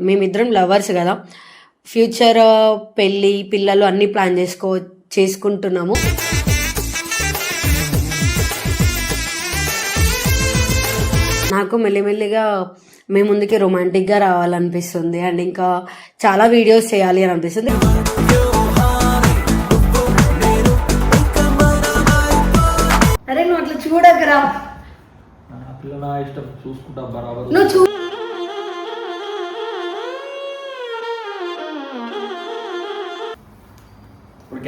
మేమిద్దరం లవర్స్ కదా. ఫ్యూచర్ పెళ్ళి పిల్లలు అన్ని ప్లాన్ చేసుకో చేసుకుంటున్నాము. నాకు మెల్లిమెల్లిగా మీ ముందుకి రొమాంటిక్గా రావాలనిపిస్తుంది. అండ్ ఇంకా చాలా వీడియోస్ చేయాలి అని అనిపిస్తుంది. అరే నువ్వు అట్లా చూడకరా. నువ్వు చూ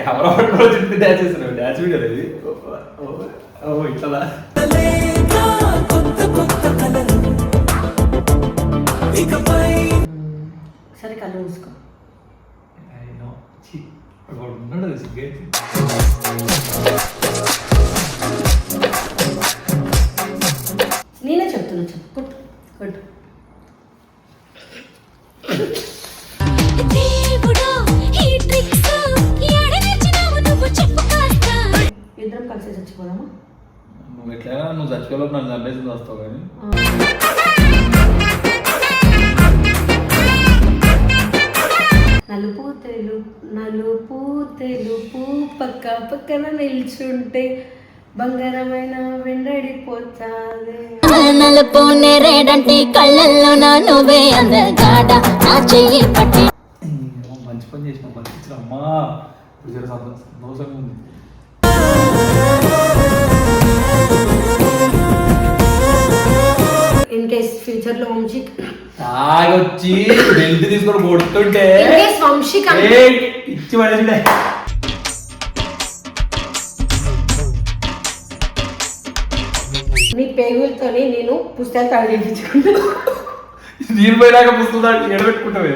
కెమెరా పట్టుకొని చుట్టూ డ్యాన్స్ చేస్తున్నావు డ్యాన్స్ వీడియో ఇది ఓ ఇట్లా సరే కళ్ళు మూసుకో. ఉన్నాడు సిగ్గేసి నిల్చుంటే బంగారమైన వెండడిపోతాదే నలుపు నేరేడంటి కళ్ళల్లో నా నువ్వే అందగాడ నా చెయ్యి పట్టి మంచి పని చేసిన పని ఇచ్చిన అమ్మా ఇప్పుడు జర సంతో- సంతోషంగా ఉంది. ఇన్ కేస్ ఫ్యూచర్లో వంశీ తాగొచ్చి బెల్ట్ తీసుకొని కొడుతుంటే. ఇన్ కేస్ ఇచ్చి పడేసిండే. నీ పేగులతోని నేను పుస్తకాలు తాడు చేయించుకుంటాను నీరు పోయినాక పుస్తకాలు ఎడబెట్టుకుంటావే.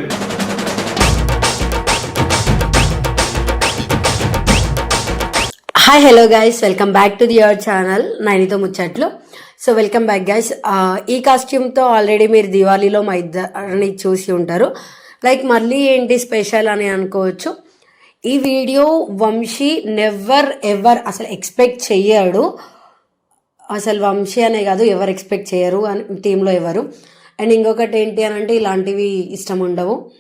Hi hello guys welcome back to the your channel నైనితో ముచ్చట్లు సో వెల్కమ్ బ్యాక్ గైస్ ఈ కాస్ట్యూమ్తో ఆల్రెడీ మీరు దివాళీలో మా ఇద్దరిని చూసి ఉంటారు. లైక్ మళ్ళీ ఏంటి స్పెషల్ అని అనుకోవచ్చు. ఈ వీడియో వంశీ నెవర్ ఎవర్ అసలు ఎక్స్పెక్ట్ చెయ్యడు. అసలు వంశీ అనే కాదు ఎవరు ఎక్స్పెక్ట్ చేయరు అని టీంలో ఎవరు. అండ్ ఇంకొకటి ఏంటి అని అంటే ఇలాంటివి ఇష్టం ఉండవు.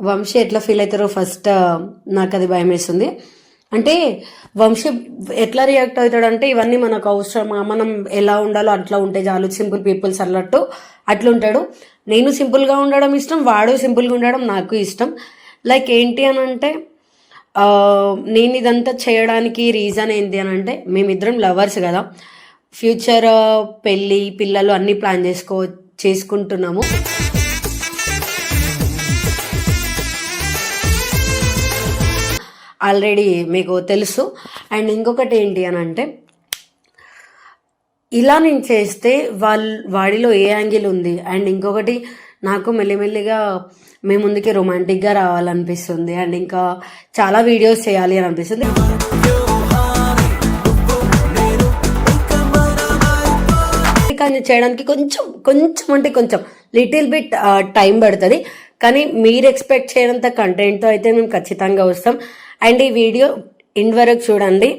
వంశీ ఎట్లా ఫీల్ అవుతారో ఫస్ట్ నాకు అది భయం వేస్తుంది. అంటే వంశీ ఎట్లా రియాక్ట్ అవుతాడంటే ఇవన్నీ మనకు అవసరమా మనం ఎలా ఉండాలో అట్లా ఉంటే చాలు. సింపుల్ పీపుల్స్ అన్నట్టు అట్లుంటాడు. నేను సింపుల్గా ఉండడం ఇష్టం వాడు సింపుల్గా ఉండడం నాకు ఇష్టం. లైక్ ఏంటి అని అంటే నేను ఇదంతా చేయడానికి రీజన్ ఏంటి అని అంటే మేమిద్దరం లవర్స్ కదా. ఫ్యూచర్ పెళ్ళి పిల్లలు అన్నీ ప్లాన్ చేసుకో చేసుకుంటున్నాము. ఆల్రెడీ మీకు తెలుసు. అండ్ ఇంకొకటి ఏంటి అని అంటే ఇలా నేను చేస్తే వాళ్ళ వాడిలో ఏ యాంగిల్ ఉంది? అండ్ ఇంకొకటి నాకు మెల్లిమెల్లిగా మీ ముందుకి రొమాంటిక్గా రావాలనిపిస్తుంది. అండ్ ఇంకా చాలా వీడియోస్ చేయాలి అని అనిపిస్తుంది. కానీ చేయడానికి కొంచెం కొంచెం అంటే కొంచెం లిటిల్ బిట్ టైం పడుతుంది. కానీ మీరు ఎక్స్పెక్ట్ చేయనంత కంటెంట్తో అయితే మేము ఖచ్చితంగా వస్తాం. అండ్ ఈ వీడియో ఇండ్ వరకు చూడండి.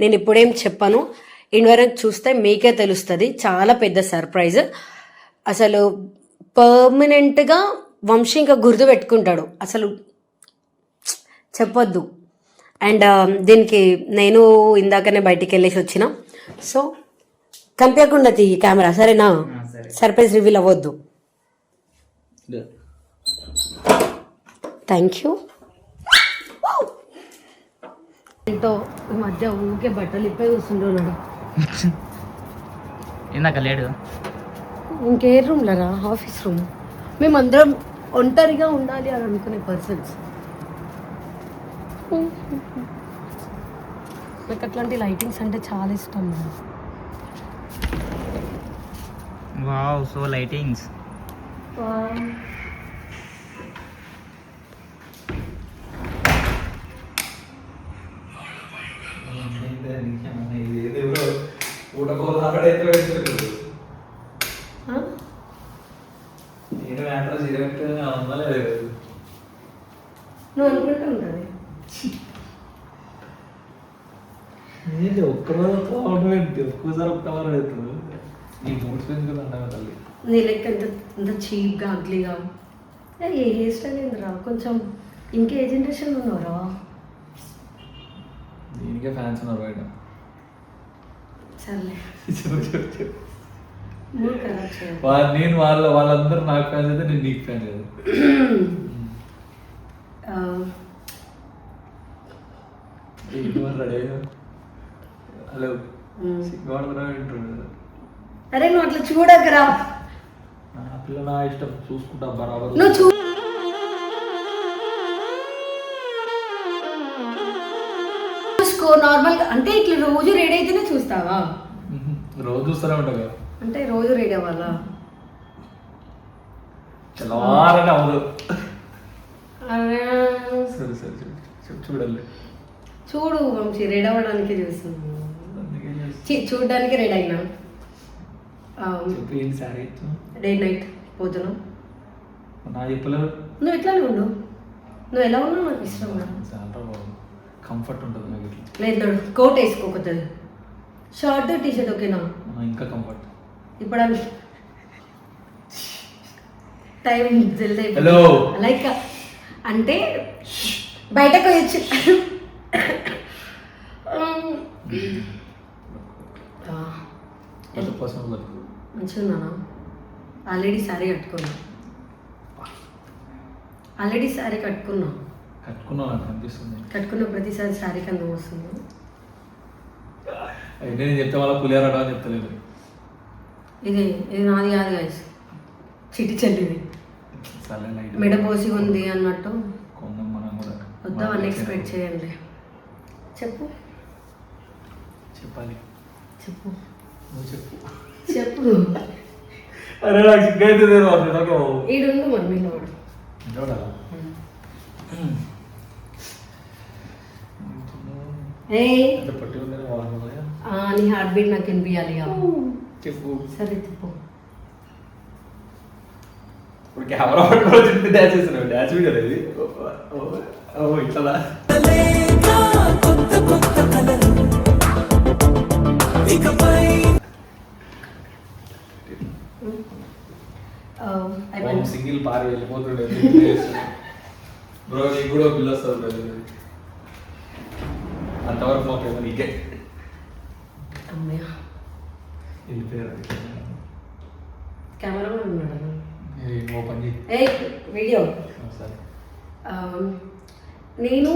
నేను ఇప్పుడేం చెప్పను. ఇండ్ వరకు చూస్తే మీకే తెలుస్తుంది. చాలా పెద్ద సర్ప్రైజ్ అసలు పర్మనెంట్గా వంశీ ఇంకా గుర్తు పెట్టుకుంటాడు. అసలు చెప్పొద్దు. అండ్ దీనికి నేను ఇందాకనే బయటికి వెళ్ళేసి వచ్చిన. సో కనిపించకుండా తీ కెమెరా సరేనా? సర్ప్రైజ్ రివీల్ అవ్వద్దు. థ్యాంక్ యూ ఏంటో ఈ మధ్య ఊకే బట్టలు ఇప్పే కూర్చుంటున్నాడు ఇందాక లేడు. ఇంకే రూమ్లో రా ఆఫీస్ రూమ్? మేమందరం ఒంటరిగా ఉండాలి అని అనుకునే పర్సన్స్ నాకు అట్లాంటి లైటింగ్స్ అంటే చాలా ఇష్టం వావ్ సో లైటింగ్స్ నేను మ్యాటర్ చేయడానికి అందలేదు నువ్వు అనుకుంటూ ఉంటుంది ఏంటి ఏంటి ఒక్కసారి ఒక్క వారం అవుతుంది ఈ మూడు స్పెన్స్ కూడా అంటాను తల్లి నీ లెక్క ఎంత ఎంత చీప్గా అగ్లీగా ఏ ఏ హెయిర్ స్టైల్ ఏందిరా కొంచెం ఇంకే జనరేషన్ ఉన్నారా దీనికే ఫ్యాన్స్ ఉన్నారు బయట. సర్లే. చెప్పు, చెప్పు, చెప్పు. మూడు ఖరాబ్ చేయాలి వా- నేను వాళ్ళ వాళ్ళందరూ నాకు ఫ్యాన్స్ అయితే నేను నీకు ఫ్యాన్ లేదు ఆ, హలో. అరే నువ్వు అట్లా చూడకరా. పిల్ల నా ఇష్టం చూసుకుంటా బరాబర్. నువ్వు చూ చూసుకో నార్మల్గా అంటే ఇట్లా రోజు రెడీ అయితేనే చూస్తావా. రోజు చూస్తూనే ఉంటావు అంటే రోజు రెడీ అవ్వాలా? తెల్లవారని అవ్వదు. సరే సరే చూడాలి చూడు వంశీ రెడీ అవ్వడానికి చూస్తున్నాను. చూడ్డానికి రెడీ అయినా. డే నైట్ పోతున్నాం. నా చెప్పలేదు నువ్వు ఎట్లానే ఉండు. నువ్వు ఎలా ఉన్నావు నాకు ఇష్టం కంఫర్ట్ ఉంటుంది నాకు ఇట్లా. లేదు కోట్ వేసుకో కొత్తది. షర్ట్ టీ షర్ట్ ఓకేనా ఇంకా కంఫర్ట్ ఇప్పుడు టైం జల్దీ Hello. లైక్ అంటే బయటకు వచ్చి. కొత్త కోసం మంచిగా ఆల్రెడీ శారీ కట్టుకున్నా. ఆల్రెడీ శారీ కట్టుకున్నా. కట్టుకున్నావు నాకు అనిపిస్తుంది. కట్టుకున్న ప్రతిసారి శారీ కింద వస్తుంది. అయితే నేను చెప్తే వాళ్ళ పులిహారడా అని చెప్తలేదు. ఇది ఇది నాది కాదు గైస్ చిటి చెల్లిది మెడ పోసి ఉంది అన్నట్టు. కొందాం మనం కూడా. వద్దామని ఎక్స్పెక్ట్ చేయండి. చెప్పు. చెప్పాలి. చెప్పు. చెప్పు. చెప్పు. అరే నాకు సిగ్గైతే నేను వాళ్ళు నాకు మరి అంటే పట్టి ఉందని వాళ్ళు ఆ, నీ హార్ట్ బీట్ నాకు వినిపించాలి. చెప్పు. సరే తిప్పు. ఇప్పుడు కెమెరా పట్టుకొని చెప్పి డ్యాన్స్ చేస్తున్నావు డ్యాన్స్ వీడియో ఇది ఓ ఇట్లా సింగిల్ పారి వెళ్ళిపోతుండే బ్రో నీకు కూడా బిల్ వస్తుంది brother. అంతవరకు మా ప్రేమ నీకే. వెళ్ళిపోయారు కెమెరా ఉన్నాడు ఓపెన్ చేయి. ఏ వీడియో. సరే నేను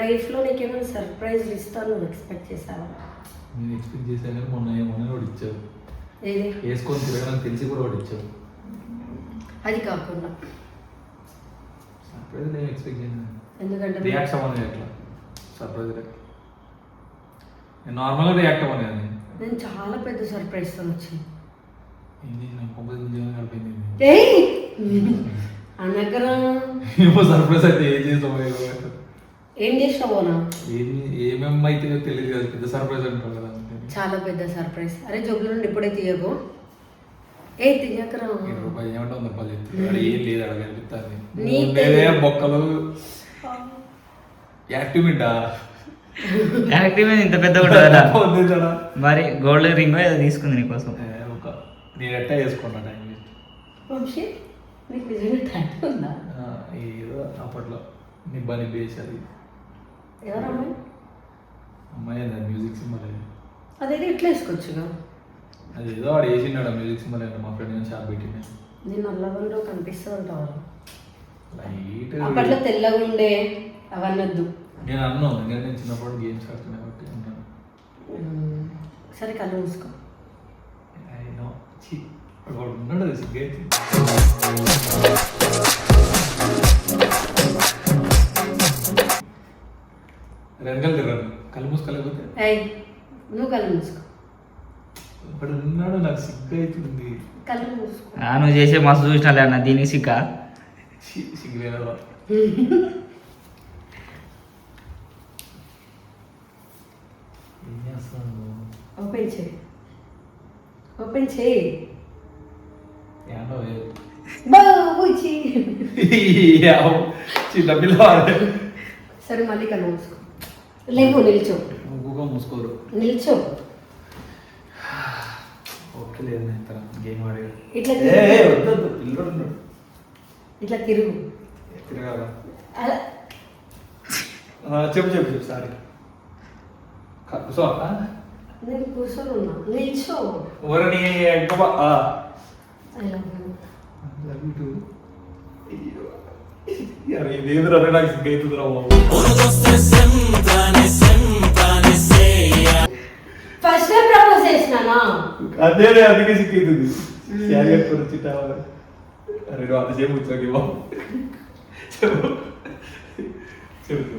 లైఫ్లో నీకేమైనా సర్ప్రైజ్ ఇస్తాను ఎక్స్పెక్ట్ చేసావా నేను ఎక్స్పెక్ట్ చేశాను మొన్న మొన్న కూడా ఇచ్చావు వేసుకొని తిరగడం తెలిసి కూడా ఒకటి ఇచ్చావు అది కాకుండా. సర్ప్రైజ్ నేను ఎక్స్పెక్ట్ చేయను ఎందుకంటే రియాక్ట్ అవ్వను ఎట్లా? సర్ప్రైజ్ నేను నార్మల్గా రియాక్ట్ అవ్వను కదా నేను. నేను చాలా పెద్ద సర్ప్రైజ్తో వచ్చింది ఏంది? నాకు కొంపది ఉద్యోగం కలిపింది ఏయ్! అనగరా. ఏమో సర్ప్రైజ్ అయితే ఏం. ఏం తెలియదు కదా పెద్ద సర్ప్రైజ్ అంటారు కదా అందుకని. చాలా పెద్ద సర్ప్రైజ్ అరే జబ్బుల నుండి ఇప్పుడే తీయకు. ఏ తీయకరా ఈ రూపాయి ఏమంటే వంద రూపాయలు చెప్తుంది అక్కడ ఏం లేదు అక్కడ కనిపిస్తుంది. నీకు. ఉండేదే బొక్కలు. యాక్టివిటా యాక్టివ్ ఇంత పెద్ద ఉంటుందా మరి గోల్డ్ రింగ్ ఏదో తీసుకుంది నీకోసం? ఒక నేను ఎట్టా చేసుకున్నా టైం వేస్ట్ వంశీ నీకు నిజంగా టాటూ ఉందా? ఏదో అప్పట్లో నిబ్బాని బేస్ అది. ఎవరు అమ్మాయి మ్యూజిక్ సింబల్ ఇట్లా వేసుకోవచ్చుగా. అది ఏదో వాడు వేసినాడు ఆ మ్యూజిక్ సింబల్ మా ఫ్రెండ్ షాప్ పెట్టింది నేను నల్లగొండ కనిపిస్తూ ఉంటావు లైట్. అప్పట్లో తెల్లగా ఉండే అవన్నద్దు నేను అన్నాను ఎందుకంటే నేను చిన్నప్పుడు గేమ్స్ ఆడుతున్నా కాబట్టి అన్నాను. సరే కళ్ళు మూసుకో. I know. ఛీ, వాడు ఉన్నాడు అది సిగ్గైతే వెనకాల తిరగదు కళ్ళు మూసుకోలేకపోతే? ఏయ్ నువ్వు కళ్ళు మూసుకో. వాడు ఉన్నాడు నాకు సిగ్గు అవుతుంది కళ్ళు మూసుకో. ఆ, నువ్వు చేసే మస్తు చూసినా అన్న దీనికి సిక్క ఛీ, సిగ్గులేదా ఏం చేస్తాను ఓపెన్ చేయి. ఓపెన్ చేయి. ఏంటో బాబుచి చిన్న పిల్లవాడు సరే మళ్ళీ కళ్ళు మూసుకో. లేవు నిల్చో. ముగ్గుగా మూసుకోరు. నిల్చో. ఓకే లేదు నేను గేమ్ ఆడే ఇట్లా వద్దు, పిల్లోడు ఇట్లా తిరుగు. తిరగాల? చెప్పు చెప్పు చెప్పు సారీ. సో నేను కూర్చొని ఉన్నా నిల్చో ఎవరిని ఎక్కువ ఇదేంద్ర నాకు సిగ్గైతుందిరా బాబు. ఫస్ట్ చేసినానా? అదే అందుకే సిగ్గైతుంది శారీ కట్టుకొని వచ్చిట్టా అరే నువ్వు అంతసేపు కూర్చోకి బాబు చెప్పు. చెప్పు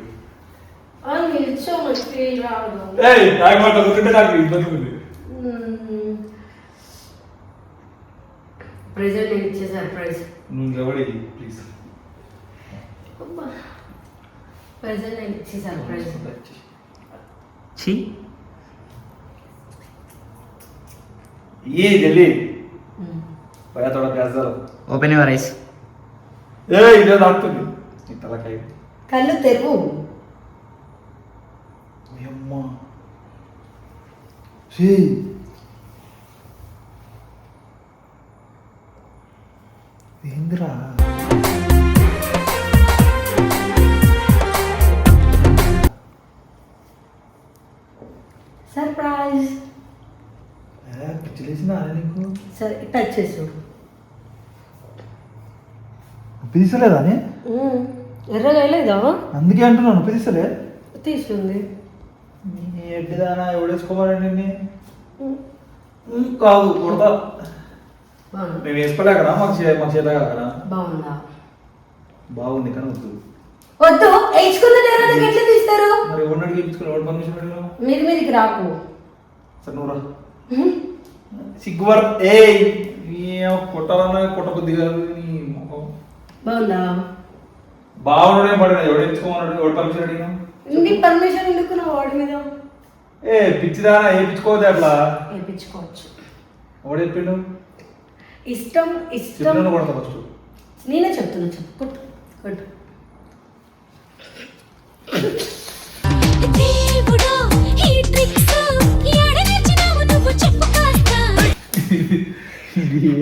ఆ, నిల్చో నాకు మాట ఒకటి నాకు ఇబ్బంది ఉంది. నేను ఇచ్చే సర్ప్రైజ్ నువ్వు ఎవడి ప్లీజ్ ప్రెజెంట్ నేను ఇచ్చే సర్ప్రైజ్ ఛీ. ये जल्दी भैया थोड़ा प्याज डालो ఓపెన్ యువర్ ఐస్ ఏ ఇదే తాకుతుంది నీ తలకాయ కళ్ళు తెరువు అమ్మా సీ ఏందిరా సర్ప్రైజ్ పిచ్చిలేసిన నీకు? సరే టచ్ చేసి. పిలిచలేదా ఎర్రగా వేయలేదా? అందుకే అంటున్నాను పిలిచలే. తీసుకుంది నీ ఎడ్డిదానా ఎవడేసుకోమని నిన్ను? కాదు కొడతా. బాగుంది? నేను వేసుకోలేకరా మాకు మాకు చేత కాకరా బాగుందా? బాగుంది కానీ వద్దు. వద్దు వేసుకున్న తర్వాత ఎట్లా తీస్తారు? మరి ఎవరిని అడిగించుకుని ఎవరు పర్మిషన్ మీది మీదికి రాకు. సరే నువ్వు రా. సిగ్గువర్ ఏ కొట్టాలన్నా కొట్టబుద్ధి కాదు నీ ముఖం బాగుందా? బాగుండే పడిన ఎవడు ఎంచుకోమన్నాడు ఎవడు పర్మిషన్ అడిగినా నీ పర్మిషన్ ఎందుకు నా వాడి మీద? ఏ పిచ్చిదానా ఏ పిచ్చుకోవద్దు అట్లా. వేయించుకోవచ్చు ఎవడు చెప్పిండు? ఇష్టం ఇష్టం. చెప్పిన కొడతా ఫస్ట్ నేనే చెప్తున్నా చెప్పు. కొట్టు కొట్టు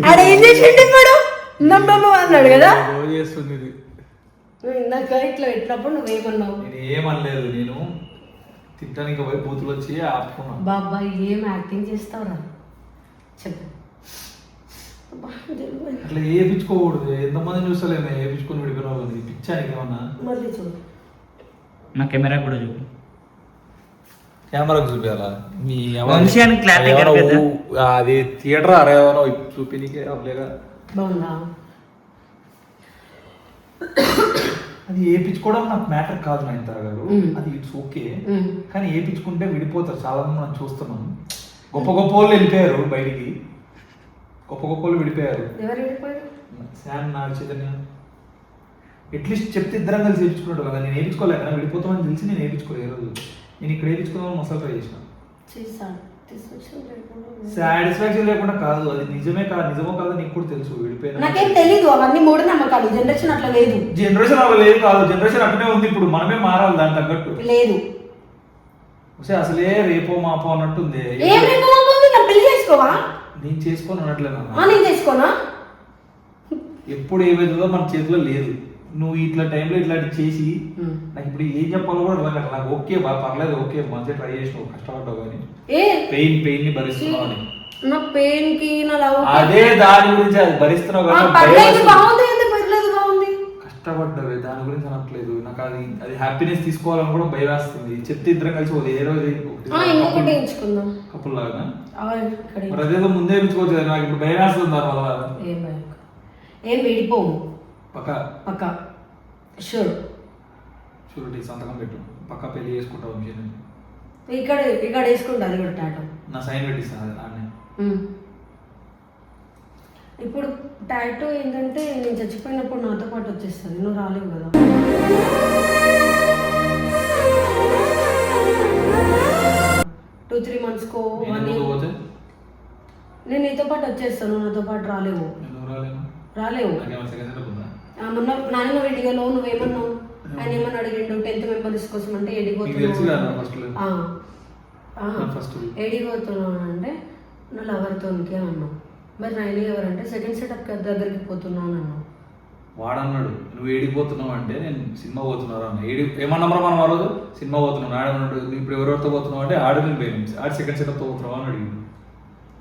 ఆడ ఏం చేసిండు ఇప్పుడు? నమ్మమ్మ అన్నాడు కదా? చేస్తుంది ఇది నువ్వు ఇందాక ఇట్లా పెట్టినప్పుడు నువ్వేమన్నావు నేను ఏమనలేదు నేను తిట్టడానికి పోయి బూతులు వచ్చి ఆపుకున్నాను బాబా ఏం యాక్టింగ్ చేస్తావురా? చెప్పు. అబ్బా, దేవుడా. అట్లా ఏపించుకోకూడదు ఎంతమంది చూస్తలేము ఏపించుకొని విడిపోయిన పిచ్చానికి ఏమన్నా మళ్ళీ చూడు. నా కెమెరా కూడా చూపి కెమెరాకు చూపించాలా మీ అది థియేటర్ అరే ఏమన్నా చూపి నీకే అవ్వలేగా బాగుందా అది ఏపించుకోవడం నాకు మ్యాటర్ కాదు నా ఇంత గారు. అది ఇట్స్ ఓకే. కానీ ఏపించుకుంటే విడిపోతారు. చాలా మంది మనం చూస్తున్నాం. గొప్ప గొప్ప వాళ్ళు వెళ్ళిపోయారు బయటికి. గొప్ప గొప్ప వాళ్ళు విడిపోయారు. శాన్ నాడు చైతన్య. అట్లీస్ట్ చెప్తే ఇద్దరం కలిసి వేయించుకున్నాడు కదా. నేను వేయించుకోలేక విడిపోతామని తెలిసి నేను వేయించుకోలేదు నేను ఇక్కడ వేయించుకుందామని మసాలా ట్రై చేసిన. సాటిస్ఫాక్షన్ లేకుండా కాదు అది నిజమే కాదు నిజమో కాదు నీకు కూడా తెలుసు విడిపోయిన నాకేం తెలీదు అవన్నీ మూఢ నమ్మకాలు జనరేషన్ అట్లా లేదు. జనరేషన్ అలా లేదు కాదు జనరేషన్ అట్లనే ఉంది ఇప్పుడు మనమే మారాలి దాని తగ్గట్టు. లేదు. ఒకసారి అసలే రేపో మాపో అన్నట్టుంది. ఏం రేపు మాపోతుంది నా పెళ్ళి చేసుకోవా? నేను చేసుకొని ఆ, అనట్లేదు నేను చేసుకోనా? ఎప్పుడు ఏమైతుందో మన చేతిలో లేదు. నువ్వు ఇట్లా టైంలో ఇట్లాంటి చేసి. నాకు ఇప్పుడు ఏం చెప్పాలో కూడా అర్థం కాదు నాకు ఓకే బా పర్లేదు ఓకే మంచిగా ట్రై చేసినావు కష్టపడ్డావు కానీ పెయిన్ పెయిన్ని భరిస్తున్నావు అని. నా పెయిన్కి నా లవ్ అదే దాని గురించి అది భరిస్తున్నావు. బాగుంది పర్లేదు దాని గురించి అనట్లేదు. నాకు అది అది హ్యాపీనెస్ తీసుకోవాలని కూడా భయం వేస్తుంది. చెప్తే ఇద్దరం కలిసి పోతే ఏ రోజు ఇంకొకటి ఎంచుకుందాం. కప్పుల్ లాగా? మరి అదేదో ముందే ఎంచుకోవచ్చు కదా నాకు ఇప్పుడు భయం వేస్తుంది దాని వల్ల. ఏం విడిపోము. పక్క. పక్క. షూర్ షూరిటీ సంతకం పెట్టు. పక్క పెళ్ళి చేసుకుంటావు విషయం ఇక్కడ ఇక్కడ వేసుకుంటా అది కూడా టాటో. నా సైన్ పెట్టిస్తాను. ఇప్పుడు టాటో ఏంటంటే నేను చచ్చిపోయినప్పుడు నాతో పాటు వచ్చేస్తుంది. నువ్వు రాలేవు కదా. టూ త్రీ మంత్స్కో వన్ నేను నీతో పాటు వచ్చేస్తాను నాతో పాటు రాలేవు. రాలేవు. మొన్న నాన్న వీడియోలో నువ్వేమన్నావు? ఆయన ఏమన్నా అడిగిండు టెన్త్ మెంబర్స్ కోసం అంటే ఎడిపోతున్నావు. ఎడిపోతున్నావు అంటే నా లవర్తోనికి అన్నావు. మరి నైన్ ఎవరంటే సెకండ్ సెటప్ దగ్గరికి పోతున్నావు అని అన్నావు. వాడన్నాడు నువ్వు ఏడిపోతున్నావు అంటే నేను సినిమా పోతున్నాను అన్న ఏడి ఏమన్నామరా మనం ఆ రోజు? సినిమా పోతున్నాను ఆడన్నాడు నువ్వు ఇప్పుడు ఎవరెవరితో పోతున్నావు అంటే ఆడు నేను పేరెంట్స్ ఆడు సెకండ్ సెటప్తో పోతున్నావు అని అడిగింది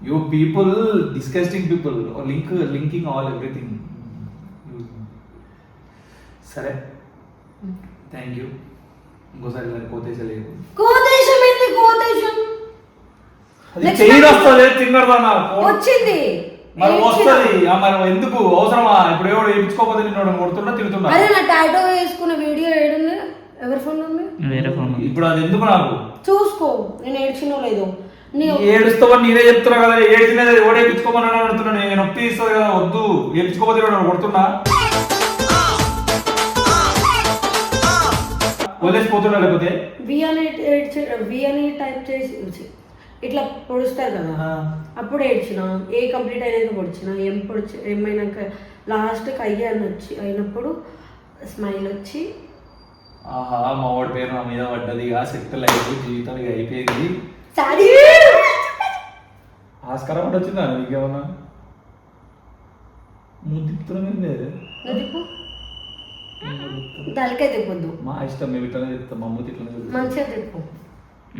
you people disgusting people link linking all everything సరే. థ్యాంక్ యూ ఇంకోసారి ఇలా కోతేసలేదు కోదేశం ఏంటి నాకు వచ్చింది. మరి. వస్తుంది. ఆ మరి ఎందుకు? అవసరమా? ఇప్పుడు ఎవడు వేయించుకోకపోతే నిన్ను కొడుతున్నా తిడుతున్నా అరే నా టాటో వేసుకున్న వీడియో ఏడుంది? ఎవరి ఫోన్ ఉంది? వేరే ఫోన్ ఇప్పుడు అది ఎందుకు నాకు? చూసుకో. నేను ఏడ్చినో లేదో. నీ ఏడుస్తావని నేనే చెప్తున్నా కదా ఏడ్చినది ఎవడు వేయించుకోమని అడుగుతున్నా నేను నొప్పి ఇస్తుంది కదా వద్దు. వేయించుకోకపోతే కొడుతున్నా వదిలేసిపోతున్నా లేకపోతే? వి అని వి అని టైప్ చేసి ఇట్లా పొడుస్తారు కదా. అప్పుడు ఏడ్చిన. ఏ కంప్లీట్ అయినాక పొడిచిన. ఏం పొడిచి ఏమైనాక లాస్ట్కి అయ్యి అని వచ్చి అయినప్పుడు స్మైల్ వచ్చి ఆహా మా వాడి పేరు నా మీద పడ్డది. ఆ సెటిల్ అయ్యింది జీవితం ఇక అయిపోయింది. సారీ! ఆస్కారం అంటే వచ్చిందా? నీకేమన్నా? నువ్వు తిప్పుతున్నా నువ్వు తలకే తిప్పొద్దు. మా ఇష్టం మేము ఇట్లనే చెప్తాం మా అమ్మ ఇట్లనే చెప్తాం మంచిగా తిప్పు.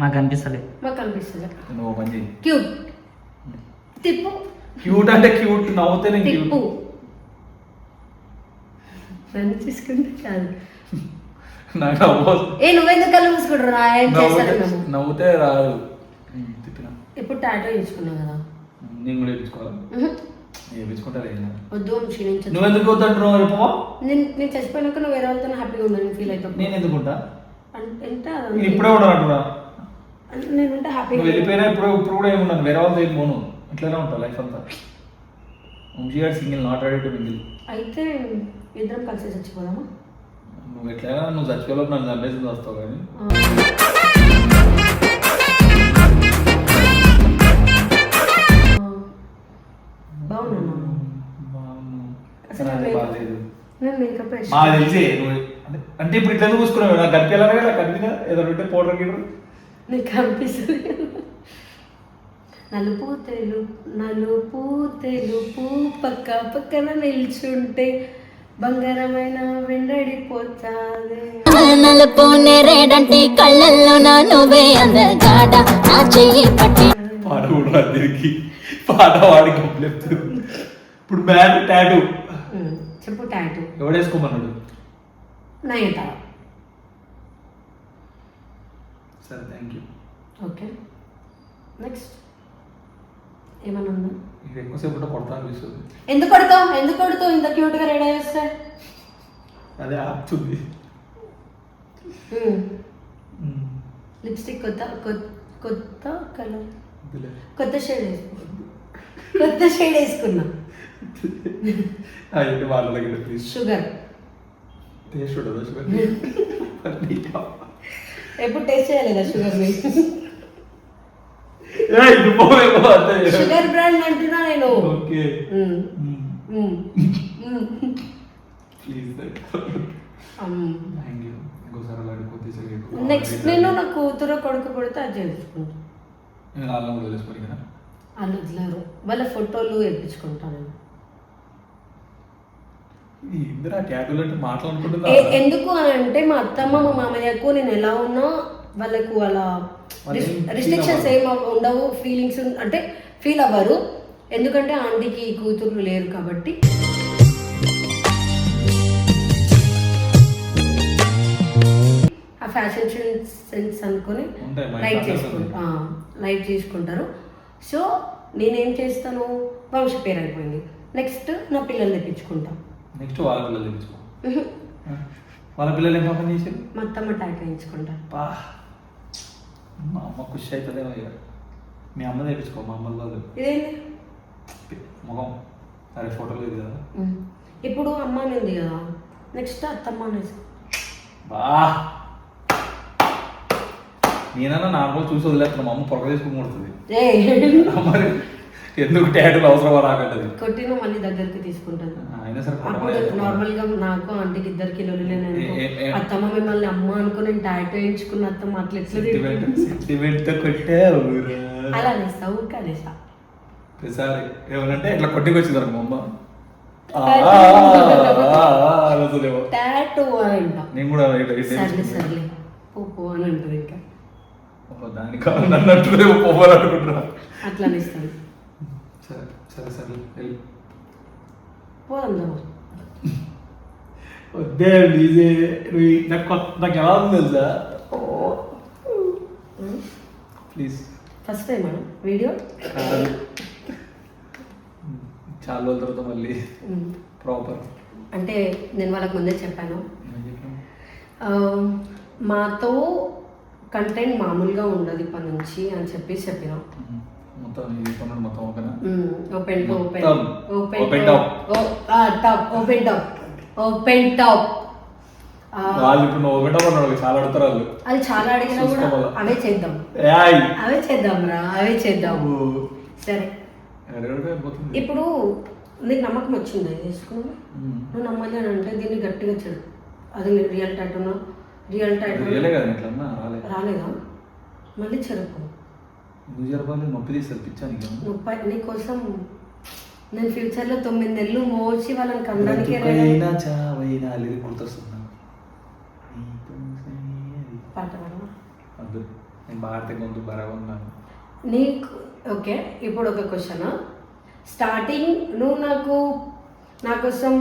మాకు అనిపిస్తలే. మాకు అనిపిస్తుంది నువ్వు చెయ్యి. క్యూట్. తిప్పు. క్యూట్ అంటే క్యూట్ నవ్వుతే నేను తిప్పు. క్యూట్ నన్ను తీసుకుంటే కాదు నాకు నవ్వు. ఏ నువ్వెందుకు కళ్ళు మూసుకుంటారు రా ఏం నవ్వుతే మేము నవ్వుతే రాదు. ఇప్పుడు టాటో వేయించుకున్నావు కదా. నేను కూడా వేయించుకోవాలా? వద్దు నువ్వు ఎందుకు వద్దంటున్నావు? చెప్పవా నేను నేను చచ్చిపోయినాక నువ్వు వేరే వాళ్ళతో హ్యాపీగా ఉందని ఫీల్ నేను నేను ఇప్పుడే నేను ఉంటే హ్యాపీగా వెళ్ళిపోయినా ఇప్పుడు ఇప్పుడు కూడా ఏమున్నాను వేరే వాళ్ళతో ఏం పోను. ఇట్లనే ఉంటా లైఫ్ అంతా. వంశీ గారు single not ready to mingle. అయితే ఇద్దరం కలిసి చచ్చిపోదామా? నువ్వు ఎట్లయినా నువ్వు నన్ను చంపేసి వస్తావు కానీ. మేకప్ వేసి మా తెలిసి అంటే- ఇప్పుడు ఇట్లా చూసుకున్నావు నాకు కనిపించాలి కదా ఏదో ఉంటే పౌడర్ గిడరు నీకు కనిపిస్తుంది నలుపు తెలుపు నలుపు తెలుపు పక్క పక్కన నిల్చుంటే బంగారమైన వెండడిపోతాదే. నలుపు నేరేడంటి కళ్ళల్లో నా నువ్వే అందగాడ నా చెయ్యి పట్టి. పాట కూడా అందరికి పాట వాడి కంప్లైంట్ ఇప్పుడు మ్యాట్ టాటూ చెప్పు టాటూ ఎవడేసుకోమన్నాడు? నయనతార. సరే థ్యాంక్ యూ ఓకే. నెక్స్ట్ ఏమన్నా ఉందా? ఇది ఎక్కువసేపు ఉంటే కొడతా అనిపిస్తుంది. ఎందుకు కొడతావు? ఎందుకు కొడతావు? ఇంత క్యూట్గా రెడీ చేస్తే అదే ఆపుతుంది. లిప్స్టిక్ కొత్త కొత్త కలర్. కొత్త షేడ్ వేసుకున్నా కొత్త షేడ్ వేసుకున్నా. అయితే వాళ్ళ దగ్గర షుగర్ టేస్ట్ ఉండదు షుగర్ ఎప్పుడు టేస్ట్ చేయలేదా షుగర్ షుగర్ బ్రాండ్ అంటున్నా నేను. ఓకే. ప్లీజ్. థ్యాంక్ యూ ఇంకోసారి అలాంటి కొద్దిసేపు నెక్స్ట్ నేను నా కూతురు కొడుకు కొడితే అది చేసుకుంటాను వాళ్ళు వదిలేరు. వాళ్ళ ఫోటోలు నేను ఇది ఇందిరా ట్యాటూలు అంటే మాట్లాడుకుంటుందా ఏ- ఎందుకు అని అంటే మా అత్తమ్మ మా మామయ్యకు నేను ఎలా ఉన్నా వాళ్ళకు అలా రిస్ట్రిక్షన్స్. ఏం ఉండవు ఫీలింగ్స్ అంటే ఫీల్ అవ్వరు. ఎందుకంటే ఆంటీకి కూతుర్లు లేరు కాబట్టి. ఆ ఫ్యాషన్ సెన్స్ అనుకొని లైట్ control చేసుకుంటారు లైట్ చేసుకుంటారు. సో నేనేం చేస్తాను? వంశ పేరు అయిపోయింది. నెక్స్ట్ నా పిల్లలు తెప్పించుకుంటా. నెక్స్ట్ వాళ్ళ పిల్లలు తెప్పించుకో వాళ్ళ పిల్లలు ఏం పాపం చేసారు మా అత్తమ్మ ట్యాగ్ వేయించుకుంటా. బా. మా అమ్మ ఖుషి అవుతుందేమో ఇక. మీ అమ్మ తెప్పించుకో మా అమ్మ వాళ్ళు ఇదేంటి? ముఖం అరే ఫోటోలు ఇది కదా. ఇప్పుడు అమ్మ అని ఉంది కదా. నెక్స్ట్ అత్తమ్మ బా. నేనన్నా నార్మల్ చూసి వదిలేస్తాను మా అమ్మ పొరక తీసుకుని కొడుతుంది. మరి ఎందుకు ట్యాటూలు అవసరమా రాకంటది కొట్టిన మళ్ళీ దగ్గరికి తీసుకుంటాను. అయినా సరే అప్పుడు నార్మల్గా నాకు ఆంటీకి ఇద్దరికి ఏ- అత్తమ్మ మిమ్మల్ని అమ్మ అనుకో నేను టాటో వేయించుకున్న అత్తమ్మ అట్లా ఎట్లా సెంటిమెంట్తో కొట్టావురా అలా అనేస్తా ఊరికే అనేస్తా. ప్రతిసారి ఏమనంటే ఇట్లా కొట్టుకొచ్చింది మా అమ్మ. టాటూ అని అంటాం. నేను కూడా సర్లే. సర్లే. పో అని అంటుంది ఇంకా. దానికి అన్నట్టు అట్లా అనిస్తాను. సరే సరే వెళ్ళి పోదాం వద్దే డీజే నాకు కొత్త- నాకు ఎలా ఉంది తెలుసా please first time madam video చాలా రోజుల తర్వాత మళ్ళీ ప్రాపర్ అంటే నేను వాళ్ళకి ముందే చెప్పాను మాతో కంటెంట్ మామూలుగా ఉండదు ఇప్పటి నుంచి అని చెప్పేసి చెప్పిన మొత్తం ఈ పనులు మొత్తం ఓకేనా? ఓపెన్ టు ఓపెన్ మొత్తం. Open Open top top open top open top వాళ్ళు ఇప్పుడు నువ్వు ఒకటో ఉన్నాడు చాలా అడుగుతారు వాళ్ళు. అది చాలా అడిగినా కూడా? అవే చేద్దాం! అవే చేద్దాం రా అవే చేద్దాం. సరే? ఇప్పుడు నీకు నమ్మకం వచ్చింది ఉమ్. నువ్వు నమ్మాలి అని అంటే దీన్ని గట్టిగా చెడు అది రియల్ టాటూనా రియల్ టాటూ రాలేదా. మళ్ళీ చెరుపు జరపాలి నొప్పి తీస్తుంది పిచ్చానికి నీకోసం నేను ఫ్యూచర్లో తొమ్మిది నెలలు మోసి వాళ్ళని బ్రతుకైనా చావైనా లేదు. నీకోసమే పాట? వద్దు. నేను భారత గొంతు బరగా ఉన్నాను. నీకు ఓకే ఇప్పుడు ఒక క్వశ్చన్. స్టార్టింగ్ నువ్వు నాకు నా కోసం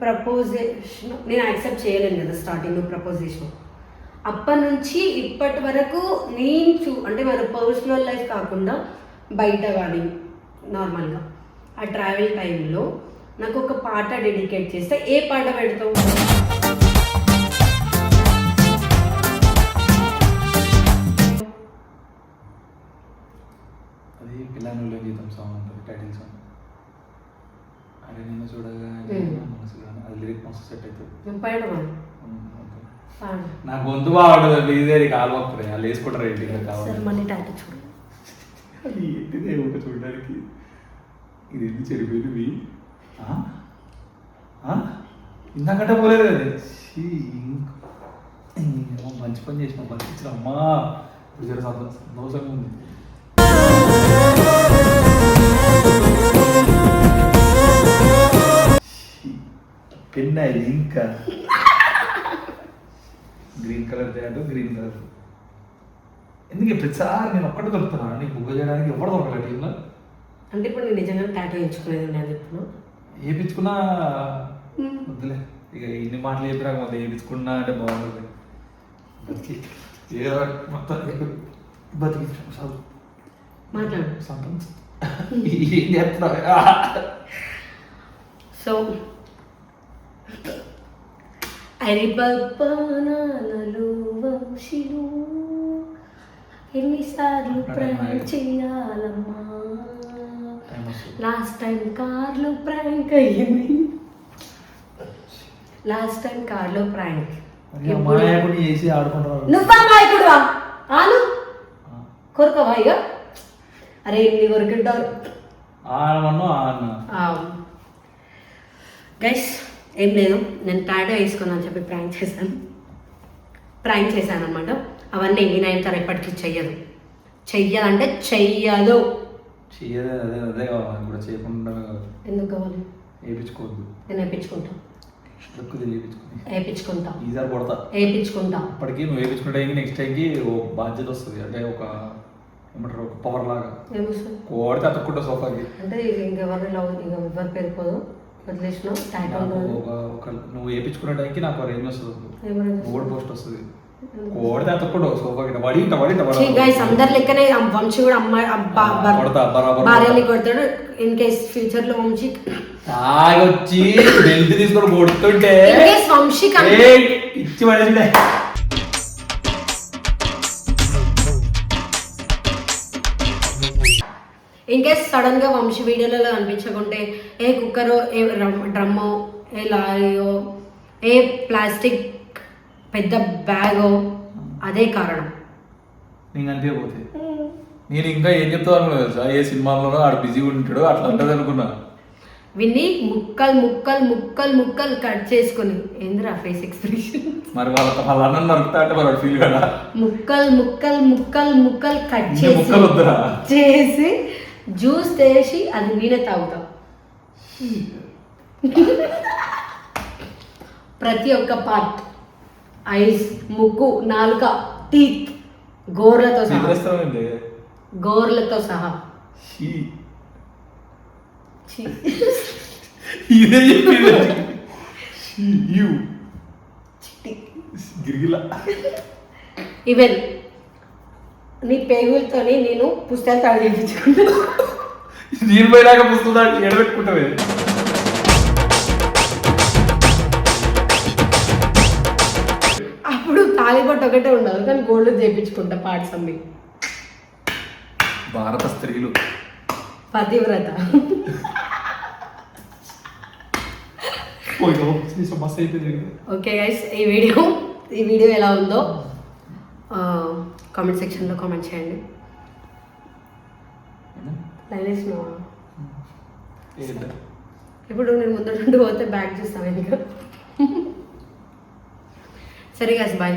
ప్రపోజ్ చేసిన నేను యాక్సెప్ట్ చేయలేను కదా స్టార్టింగ్ నువ్వు ప్రపోజ్ చేసినావు అప్పటి నుంచి ఇప్పటి వరకు నేను చూ అంటే మన పర్సనల్ లైఫ్ కాకుండా బయట కానీ నార్మల్గా ఆ ట్రావెల్ టైంలో నాకు ఒక పాట డెడికేట్ చేస్తే ఏ పాట పెడతావు అది పిల్లానుల్లో గీతం సాంగ్ ఉంటుంది టైటిల్ సాంగ్ అరే నిన్ను చూడగా. మనసు గాన. అది లిరిక్ మస్తు సెట్ అవుతుంది పాడమా నా గొంతు బాగుంటుంది డీజే కాలు పంపుతారు వాళ్ళు వేసుకుంటారు ఏంటి కావాలి ఏంటిదే? ఒకటి చూడడానికి. ఇది ఎందుకు చెడిపోయింది? ఆ? ఆ? ఇందాకంటే పోలేదు కదా మంచి పని చేసిన బతికించిన అమ్మా. ఇప్పుడు జర సంతో- సంతోషంగా ఉంది. ఛీ, పెన్ అది ఇంకా. గ్రీన్ కలర్ జాడు గ్రీన్ కలర్ ఎందుకు ప్రతిసారి నేను ఒక్కటి దొరుకుతున్నాను? నీకు బుగ్గ చేయడానికి ఎవరు దొరకలేదు టీంలో? అంటే ఇప్పుడు నేను నిజంగా టాటూ ఎంచుకునేది నేను ఇప్పుడు వేయించుకున్నా? వద్దులే. ఇక ఇన్ని మాటలు చెప్పినాక మొదలు వేయించుకున్నా అంటే బాగుంటుంది. బతికి ఏదో మొత్తం బతికి చదువు మాట్లాడు. సంతం. ఏం చేస్తున్నావు? సో అరిపప్పనాలు వంశీలు ఎన్నిసార్లు ప్రాంక్ చేయాలమ్మా? లాస్ట్ టైం కార్లో ప్రాంక్ అయ్యింది. లాస్ట్ టైం కార్లో ప్రాంక్ నువ్వా నాయకుడువా ఆను కొరకవా ఇక అరే ఎన్ని కొరుకుంటారు. గైస్ ఏం లేదు నేను టాటో వేసుకున్నాను చెప్పి ప్రాంక్ చేశాను. ప్రాంక్ చేశాను అనమాట అవన్నీ ఈ నైన్ తర ఎప్పటికీ చెయ్యదు. చెయ్యదంటే చెయ్యదు. ఎందుకు కావాలి? వేయించుకోవద్దు నేను వేయించుకుంటా ఎక్కువ వేయించుకుని వేయించుకుంటా ఈసారి కొడతా. వేయించుకుంటా నువ్వు వేయించుకుంటే నెక్స్ట్ టైంకి ఓ బాధ్యత వస్తుంది. అంటే ఒక ఏమంటారు ఒక పవర్ లాగా. ఏమొస్తుంది కోడితే అతక్కుంటా సోఫాకి. అంటే ఇంకెవరిని లవ్ ఇంక ఎవరు పేరుకోదు వదిలేసిన ఒక నువ్వు వేయించుకునే టైంకి నాకు రేంజ్ వస్తుంది కూడా పోస్ట్ వస్తుంది? కోడితే వడింట వడింట గైస్ అందరి లెక్కనే వంశీ కూడా అమ్మాయి భార్యని కొడతా. కొడతాడు. ఇన్ కేస్ ఫ్యూచర్లో వంశీ తాగొచ్చి బెల్ట్ తీసుకొని కొడుతుంటే ఇన్ కేస్ వంశీ ఇచ్చి పడేసిండే. ఇన్ కేస్ సడన్గా వంశీ వీడియోలలో కనిపించకుంటే ఏ కుక్కరో ఏ డ్రమ్మో ఏ లారీయో ఏ ప్లాస్టిక్ పెద్ద బ్యాగో అదే కారణం. అనిపించకపోతే నేను ఇంకా ఏం అనుకున్నా తెలుసా? ఏ సినిమాలోనో ఆడు బిజీగా ఉంటాడు అట్లా అంటది అనుకున్నా. విని ముక్కలు ముక్కలు ముక్కలు ముక్కలు కట్ చేసుకుని. ఏందిరా ఫేస్ ఎక్స్ప్రెషన్ మరి వాళ్ళ వాళ్ళ అన్నం నరుకుతా అంటే మరి ఫీల్ కదా? ముక్కలు ముక్కలు ముక్కలు ముక్కలు కట్ చేసి చేసి జ్యూస్ తీసి అది నేనే తాగుతాం. ప్రతి ఒక్క పార్ట్ ఐస్ ముక్కు నాలుక టీత్ గోర్లతో సహా. గోర్లతో సహా. ఇదే చెప్పింది. నీ పేగులతోని నేను పుస్తకాలు తాడు చేయించుకుంటాను నేను పోయినాక పుస్తకాలు ఎడబెట్టుకుంటావే. అప్పుడు తాలిబొట్టు ఒకటే ఉండదు కానీ గోల్డ్ చేయించుకుంటా పార్ట్స్ అమ్మి భారత స్త్రీలు. పతివ్రత. ఓకే గైస్ ఈ వీడియో ఈ వీడియో ఎలా ఉందో కామెంట్ సెక్షన్లో కామెంట్ చేయండి. లైనేస్ ఇప్పుడు నేను ముందు నుండి పోతే బ్యాగ్ చూస్తాను ఇంకా? సరే గైస్ బాయ్